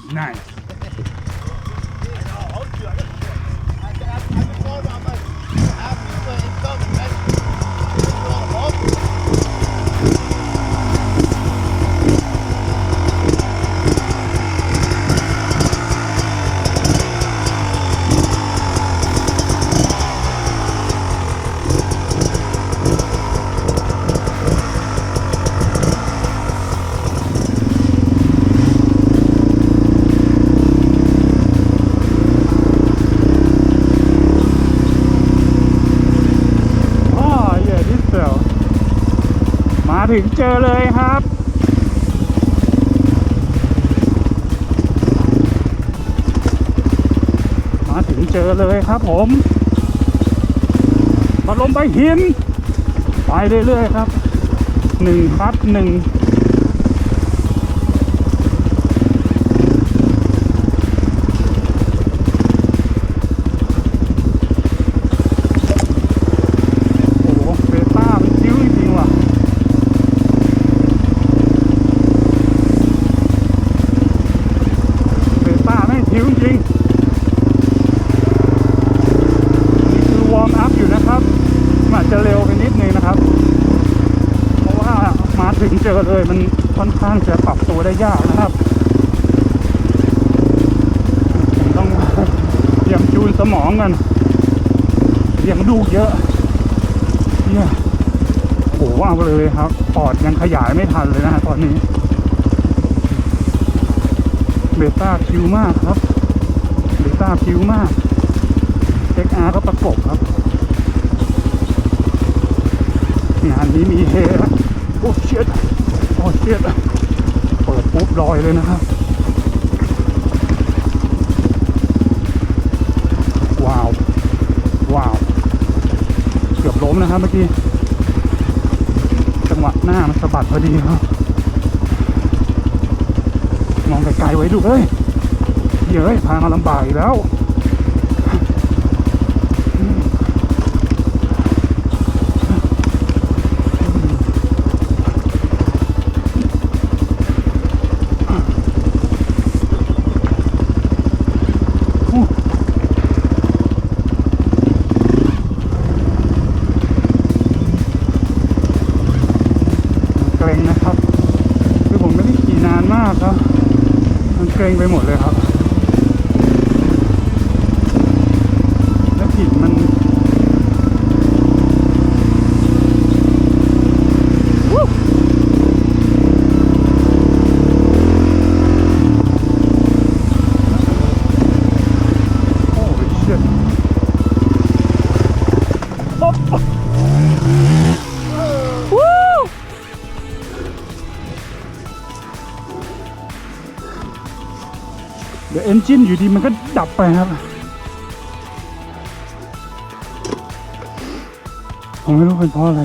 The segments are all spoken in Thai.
sounds nice. ถึงเจอเลยครับ มาถึงเจอเลยครับผมมาลมไปหิน ไปเรื่อยๆครับหนึ่งครับหนึ่ง โอ้โหเบต้ามันคิ้วจริงๆว่ะ เบต้าแม่งคิ้วจริง นี่คือวอร์มอัพอยู่นะครับมันอาจจะเร็วไปนิดนึงนะครับ เพราะว่ามาถึง เอเลยมันค่อนข้างจะปรับตัวได้ยากนะครับต้องเตรียมจูนสมองกันเลี้ยงลูกเยอะเนี่ยโอ้โหเอาเลยครับปอดยังขยายไม่ทันเลยนะตอนนี้เบต้าคิวมากครับเบต้าคิวมาก XR ก็ประกบครับ งานนี้มีเฮนะโอ้เชียด โอ้เชียดเปิดปุ๊บลอยเลยนะครับ ว้าว ว้าว เกือบล้มนะครับเมื่อกี้ จังหวะหน้ามันสะบัดพอดีครับ มองไกลๆไว้ดูเอ้ยเย้ยพามาลำบากอีกแล้ว เกรงนะครับ คือผมไม่ได้ขี่นานมากครับ มันเกร งไปหมดเลยครับ อนจินอยู่ดีมันก็ดับไปครับ ผมไม่รู้เป็นเพราะอะไร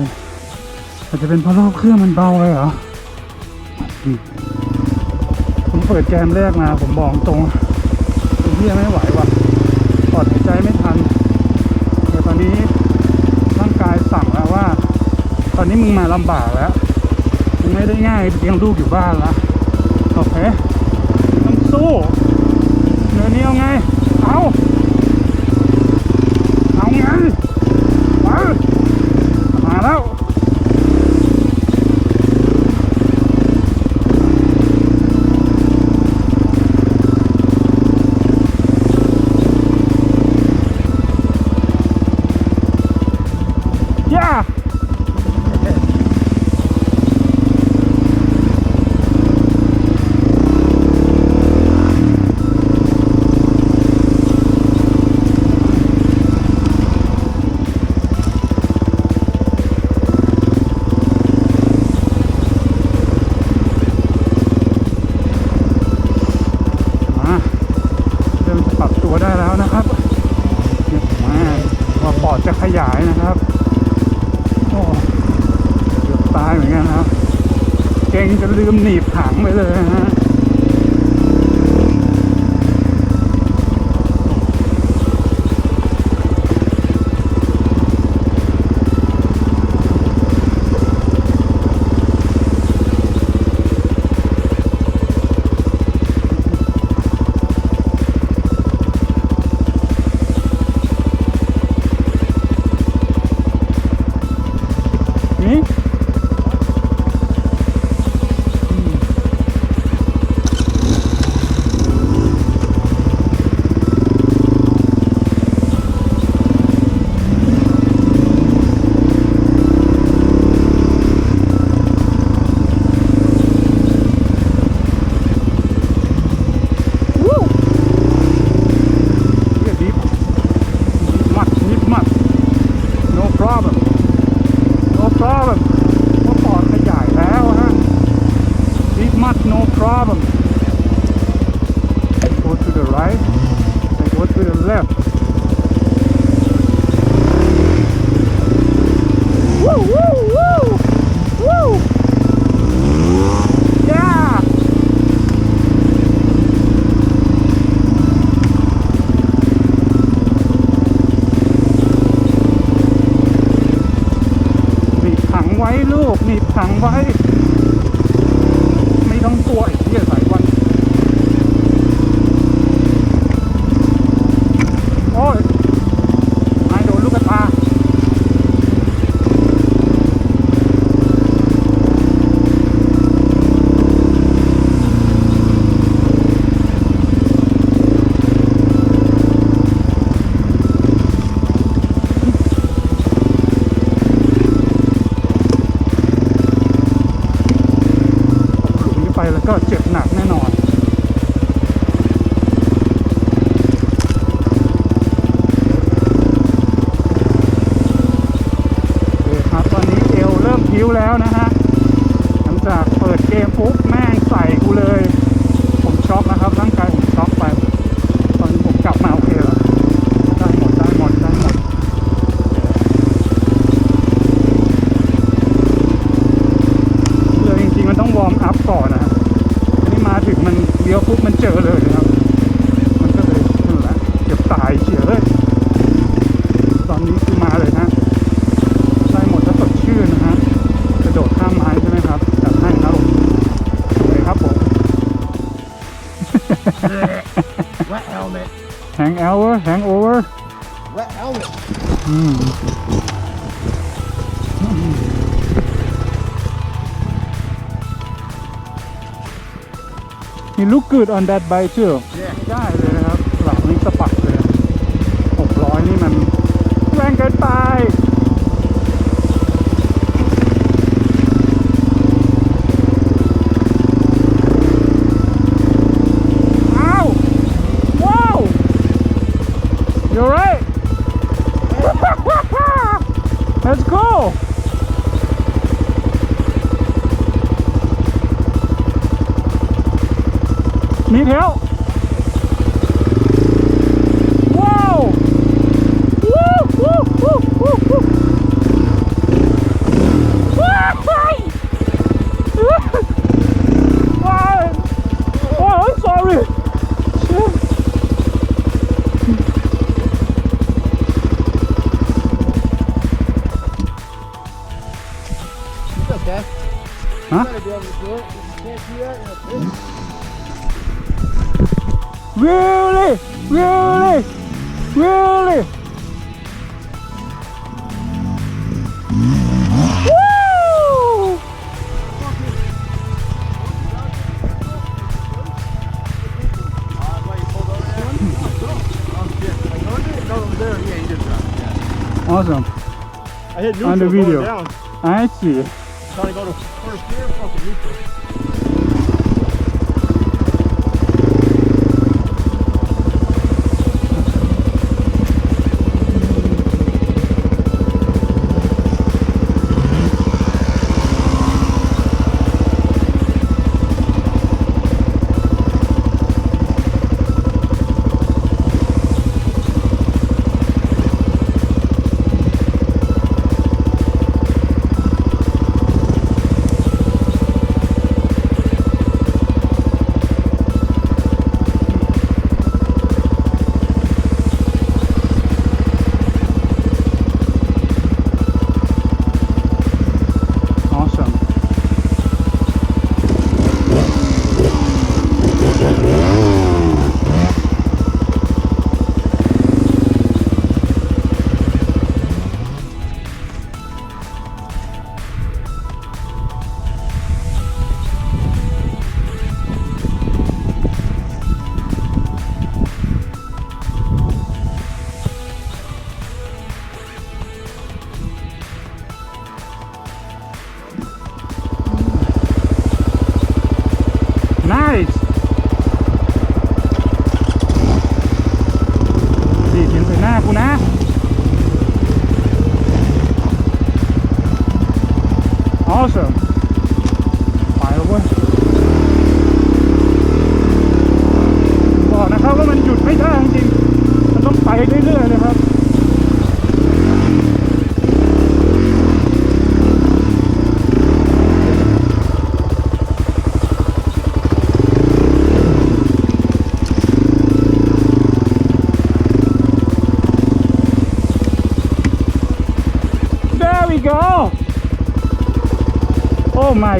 อาจจะเป็นเพราะรอบเครื่องมันเบาเลยเหรอผมเปิดแกมแรกมา ผมบอกตรงเพียไม่ไหวว่ะปอดหายใจไม่ทันแต่ตอนนี้ร่างกายสั่งแล้วว่า ตอนนี้มึงมาลำบากแล้วมึงไม่ได้ง่ายเลี้ยงลูกอยู่บ้านล้วโอเคต้องสู้ นี้เอาไง เอาเอาไงมามาแล้ว না ถึงมันเลี้ยวปุ๊บมันเจอเลยนะครับ มันก็เลยนั่นแหละเกือบตายเฉียเลย ตอนนี้คือมาเลยฮะได้หมดถ้าสดชื่นนะฮะกระโดดข้ามไม้ใช่ไหมครับจัดให้ครับผมสวยครับผม Wet helmet. แฮงเอเวอร์แฮงโอเวอร์ Wet helmet. อืม You look good on that bike too Yeah. ได้เลยนะครับ หลังนี้สะปัดเลยหกร้อยนี่มันแรงเกินไป Keep out. Huh? You gotta be able to do it. You can't do that in a. Really? Really? Really? Woo! Awesome. I hit On the neutral video. down. I see. Trying to go to first gear, fucking neutral.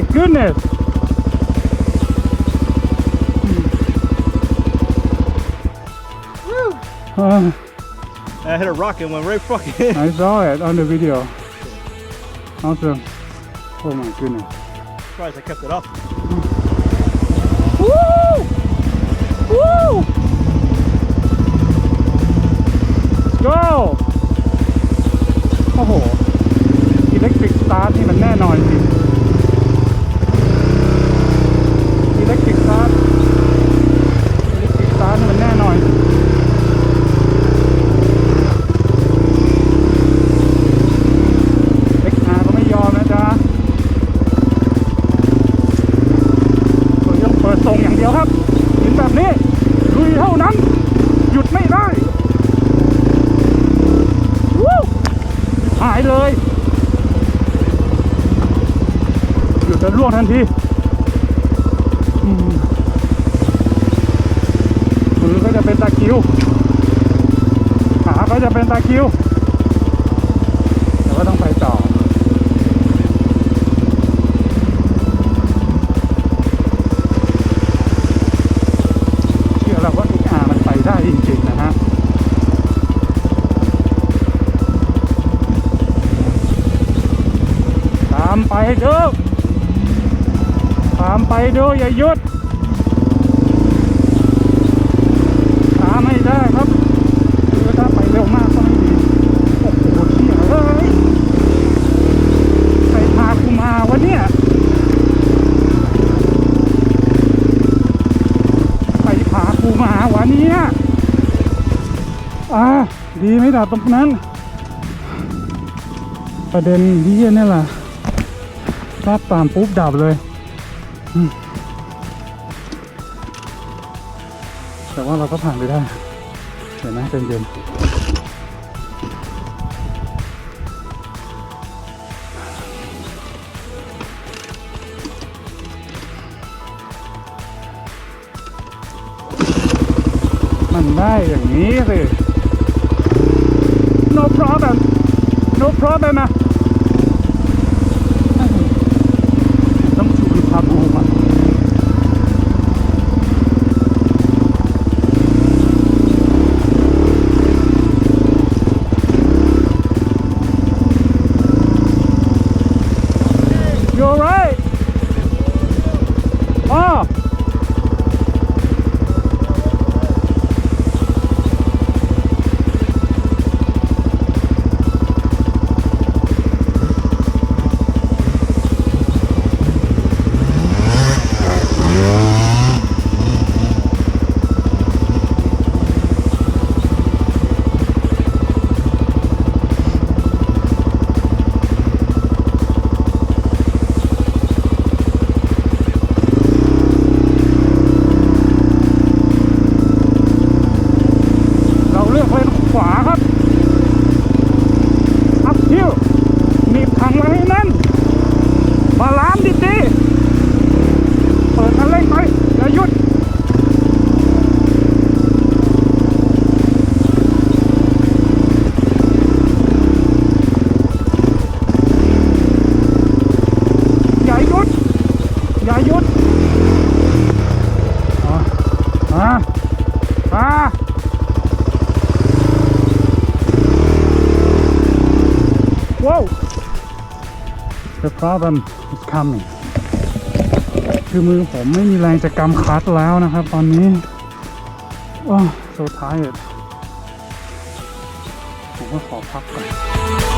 my goodness. Woo! Uh, I hit a rock and went right fucking in. I saw it on the video. Awesome. Oh my goodness. Surprised I kept it up. Woo! Woo! Let's go! โอ้โห Electric Start นี่มันแน่นอนจริง จะล่วงทันทีอืมมือก็จะเป็นตะคริวขาก็จะเป็นตะคริวแต่ว่าต้องไปต่อเชื่อเราว่า XR มันไปได้จริงๆนะฮะตามไปเด้อ ตามไปด้ออย่าหยุด ตามไม่ได้ครับคือถ้าไปเร็วมากก็ไม่ดี โอ้โหเชี่ยเอ้ยใครพากูมาวะเนี่ยใครพากูมาวะเนี่ยอ่าดีไม่ดับตรงนั้น ประเด็นที่เนี่ยแหละรับตามปุ๊บดับเลย แต่ว่าเราก็ผ่านไปได้เห็นไหมเป็นเย็นมันได้อย่างนี้สิ no problem no problem นะ บ The problem is coming คือมือผมไม่มีแรงจะกำคลัตช์แล้วนะครับ ตอนนี้ โอ้ so tired ผมก็ขอพักก่อน